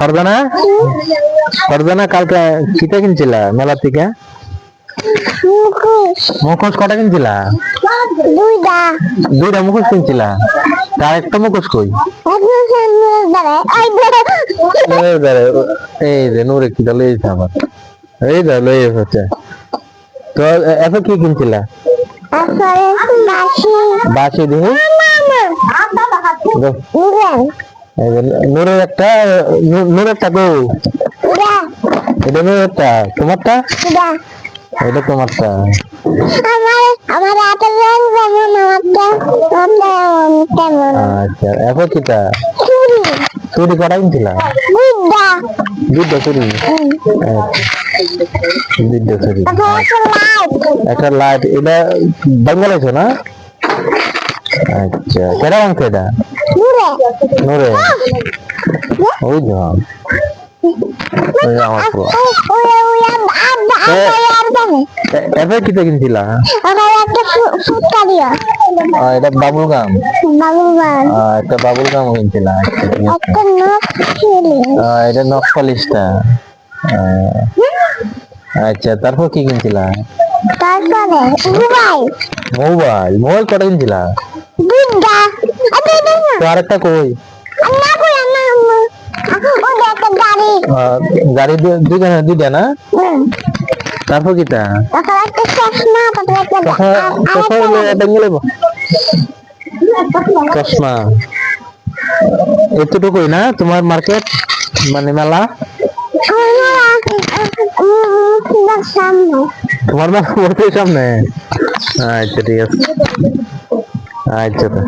ফারজানা ফারজানা কালকে কিটা কিনছিলা মেলা থেকে? মুখোশ। কটা কিনছিলা? দুইটা। দুইটা মুখোশ কিনছিলা? তার একটা মুখোশ কই? এই এই যে নূরে কি লই এসে আবার। এই দা লই এসেছে তো এত কি কিনছিলা? বাসি বাসি দিহি এই যে নূরের একটা নূ- নূরের গো এটা নূরের একটা। তোমারটা? এটা তোমারটা। আমার আমার হাতের রং যেমন আমারটা আমারটা আচ্ছা এখন কিটা? চুরি কটা কিনছিলা? বুদ্ধা দুধটা চুরি আচ্ছা দুধটা চুরি একটা লাইট। এটা বাংলাদেশ না? আচ্ছা এটা? দূরে নরে ওই এবার কিনছিলা এটা বাবুল গাম একটা বাবুল গাম কিনছিলা আচ্ছা, এটা নখ পালিশটা আচ্ছা তারপর কি কিনছিলা তারপরে মোবাইল মোবাইল মোবাইল কটা কিনছিলা আরেকটা কই? গাড়ি দুইটা না দুইটা না তারপর কিটা? চশমা। এতটুকুই না তোমার মার্কেট? মানে মেলা? তোমার মেলা সামনে? আচ্ছা ঠিক আছে। আচ্ছা তো